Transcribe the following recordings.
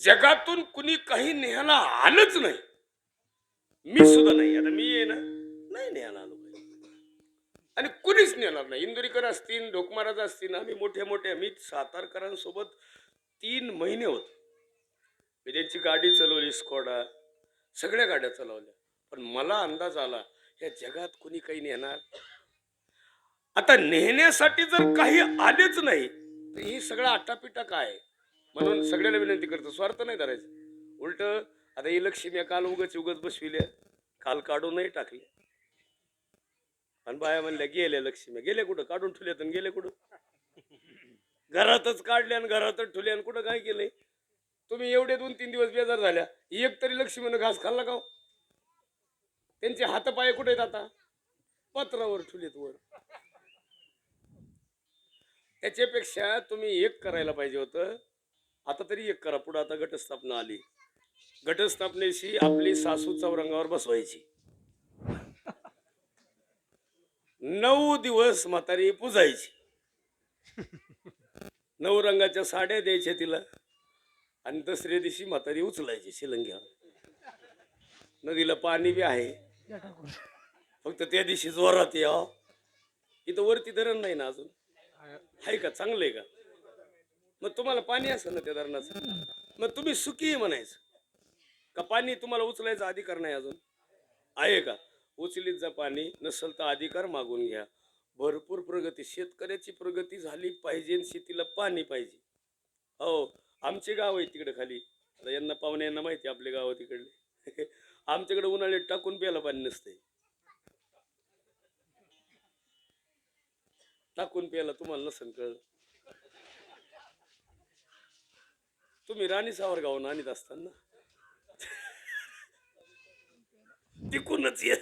जगातून कुणी काही नेहाला आलंच नाही. मी सुद्धा नाही. आता मी आहे ना नाही नेहाला आलो आणि कुणीच नेणार नाही. इंदुरीकर असतील ढोकमाराज असतील आम्ही मोठे मोठे मी सातारकरांसोबत तीन महिने होतो. मी त्यांची गाडी चालवली स्कॉडा सगळ्या गाड्या चालवल्या. पण मला अंदाज आला या जगात कुणी काही नेणार? आता नेहण्यासाठी जर काही आलेच नाही तर ही सगळा आटापिटा काय? आहे? म्हणून सगळ्याला विनंती करतो स्वार्थ नाही धरायचं. उलट आता ही लक्ष्मी काल उगच उगच बसविल्या काल काढून नाही टाकले. आणि बाया म्हणल्या गेल्या लक्ष्मी गेले कुठं? काढून ठेवल्यात आणि गेले कुठं? घरातच काढले आणि घरातच ठेवले आणि कुठं काय केलंय? तुम्ही एवढे दोन तीन दिवस बेजार झाल्या. एक तरी लक्ष्मीनं घास खाल्ला का हो? त्यांचे हातपाय कुठे आहेत आता? पत्रावर ठेवलेत वर. त्याच्यापेक्षा तुम्ही एक करायला पाहिजे होतं. आता तरी एक करा पुढे आता घटस्थापना आली. घटस्थापनेशी आपली सासू चौरंगावर बसवायची. नऊ दिवस म्हातारी पुजायची. नऊ रंगाच्या साड्या द्यायच्या तिला. आणि दसऱ्या दिवशी म्हातारी उचलायची शिलंग्या. नदीला पाणी बी आहे. फक्त त्या दिवशी जोरात या. इथं वरती धरण नाही ना अजून? आहे का? चांगलं आहे का? मग तुम्हाला पाणी असेल ना त्या धरणाचं? मग तुम्ही सुखी म्हणायचं. का पाणी तुम्हाला उचलायचा अधिकार नाही अजून? आहे का? उचलीत जा पाणी नसल तर अधिकार मागून घ्या. भरपूर प्रगती शेतकऱ्याची प्रगती झाली पाहिजे आणि शेतीला पाणी पाहिजे. हो आमचे गाव आहे तिकडे खाली. आता यांना पाहुण्यांना माहिती आहे आपले गाव तिकडले. आमच्याकडे उन्हाळ्यात टाकून प्यायला पाणी नसते टाकून प्यायला तुम्हाला नसेल कळ तुम्ही राणी सावरगावून आणत असताना. तिकूनच ये.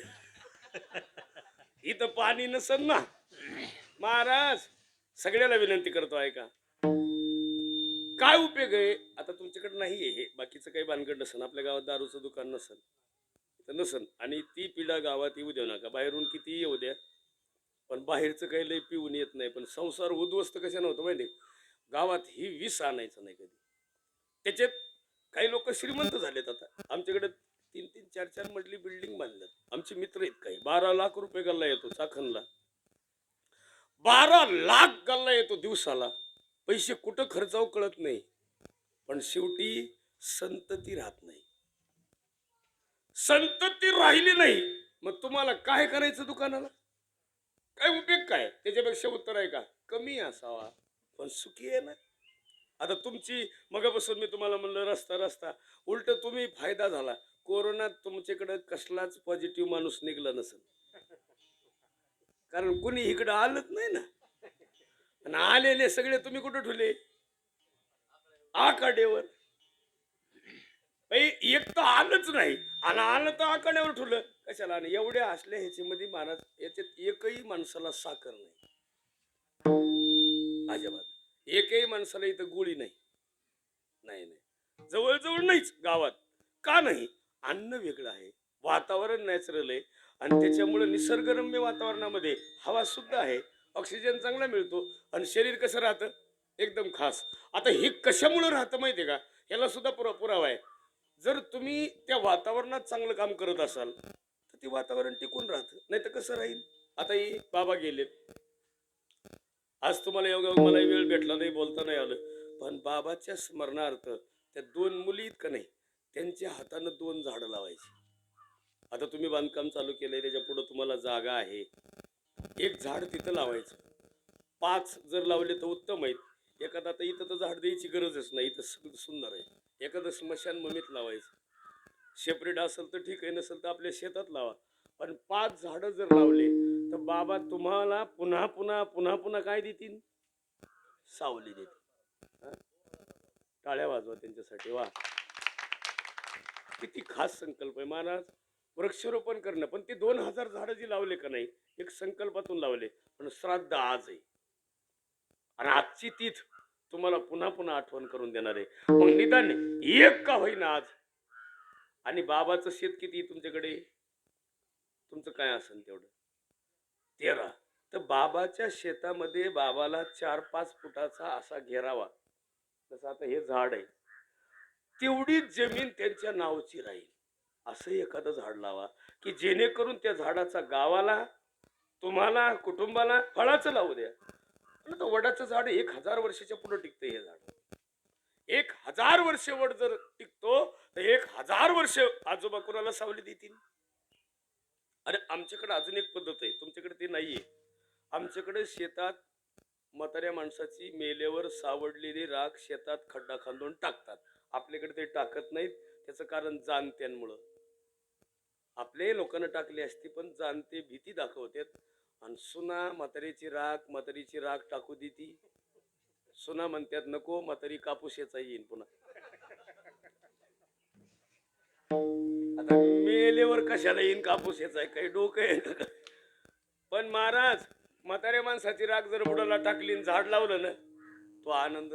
इथं पाणी नसन ना. महाराज सगळ्याला विनंती करतो ऐका. काय उपयोग आहे? आता तुमच्याकडे नाही आहे हे. बाकीचं काही भानगड नसन. आपल्या गावात दारूचं दुकान नसन. तर नसन. आणि ती पिढा गावात येऊ देऊ नका. बाहेरून किती येऊ द्या. पण बाहेरचं काही लय पिऊन येत नाही. पण संसार उद्ध्वस्त कशानं होतं माहिती गावात ही विष आणायचं नाही त्याच्यात काही लोक श्रीमंत झालेत आता. आमच्याकडे तीन तीन चार चार मजली बिल्डिंग बांधल्यात. आमचे मित्र आहेत काही. बारा लाख रुपये गल्ला येतो चाखणला. बारा लाख गल्ला येतो दिवसाला. पैसे कुठं खर्चाव कळत नाही. पण शेवटी संतती राहत नाही. संतती राहिली नाही. मग तुम्हाला काय करायचं दुकानाला? काय उपयोग काय? त्याच्यापेक्षा उत्तर आहे का? कमी असावा. पण सुखी आहे ना? आता तुमची मगापासून मी तुम्हाला म्हणलं रस्ता रस्ता. उलट तुम्ही फायदा झाला. कोरोनात तुमच्याकडं कसलाच पॉझिटिव्ह माणूस निघला नसेल. कारण कुणी इकडं आलंच नाही ना. आणि आलेले सगळे तुम्ही कुठं ठेवले? आकाडेवर एक तर आलंच नाही. आणि आलं तर आकाड्यावर ठेवलं. कशाला? आणि एवढ्या असल्या ह्याच्यामध्ये महाराज याच्यात एकही माणसाला साखर नाही. अजिबात. एकही माणसाला इथं गोळी नाही. नाही नाही. जवळजवळ नाहीच गावात. का नाही? अन्न वेगळं आहे. वातावरण नॅचरल आहे. आणि त्याच्यामुळे निसर्गरम्य वातावरणामध्ये हवा सुद्धा आहे. ऑक्सिजन चांगला मिळतो. आणि शरीर कसं राहतं? एकदम खास. आता हे कशामुळं राहतं माहिती आहे का? याला सुद्धा पुरा पुरावा आहे. जर तुम्ही त्या वातावरणात चांगलं काम करत असाल तर ते वातावरण टिकून राहतं. नाही तर कसं राहील? आता हे बाबा गेलेत. आज तुम्हाला योगा मला वेळ भेटला नाही बोलता नाही आलं. पण बाबाच्या स्मरणार्थ त्या दोन मुली इतकं नाही त्यांच्या हातानं दोन झाडं लावायची. आता तुम्ही बांधकाम चालू केलंय त्याच्या पुढं तुम्हाला जागा आहे. एक झाड तिथं लावायचं. पाच जर लावले तर उत्तम आहेत. एखादा आता इथं तर झाड द्यायची गरजच नाही इथं सगळं सुंदर आहे. एखादं स्मशान ममीत लावायचं. शेपरेड असेल तर ठीक आहे नसेल तर आपल्या शेतात लावा. पण पाच झाडं जर लावले तर बाबा तुम्हाला पुन्हा पुन्हा पुन्हा पुन्हा काय देतील? सावली देतील. टाळ्या वाजवा त्यांच्यासाठी वा. किती खास संकल्प आहे महाराज. वृक्षारोपण करणं. पण ते दोन हजार झाडं जी लावले का नाही एक संकल्पातून लावले पण श्राद्ध आज आहे. आणि आजची तीच तुम्हाला पुन्हा पुन्हा आठवण करून देणार आहे. मग निदान एक का होईना आज. आणि बाबाचं शेत किती तुमच्याकडे? तुमचं काय असेल तेवढं? तेरा तर बाबाच्या शेतामध्ये बाबाला चार पाच फुटाचा असा घेरावा. जसं आता हे झाड आहे. तेवढीच जमीन त्यांच्या नावाची राहील. असं एखादं झाड लावा की जेणेकरून त्या झाडाचा गावाला तुम्हाला कुटुंबाला फळाचं लावू द्या. पण वडाचं झाड एक हजार वर्षाच्या पुढे टिकतं हे झाड. एक हजार वर्ष वड जर टिकतो तर एक हजार वर्ष आजोबा कुणाला सावली देतील? अरे आमच्याकडे अजून एक पद्धत आहे. तुमच्याकडे ती नाहीये. आमच्याकडे शेतात म्हाताऱ्या माणसाची मेल्यावर सावडलेली राख शेतात खड्डा खांदून टाकतात. आपल्याकडे ते टाकत नाहीत. त्याचं कारण जाणत्यांमुळं. आपले लोकांना टाकली असती पण जाणते भीती दाखवतात आणि सुना म्हातारीची राख म्हातारीची राख टाकू देती सुना म्हणतात नको म्हातारी कापूस याचा येईन पुन्हा. आता मेलेवर कशाला येईन? कापूस याचा काही डोकं आहे. पण महाराज म्हाताऱ्या माणसाची राग जर बुडाला टाकली झाड लावलं ना तो आनंद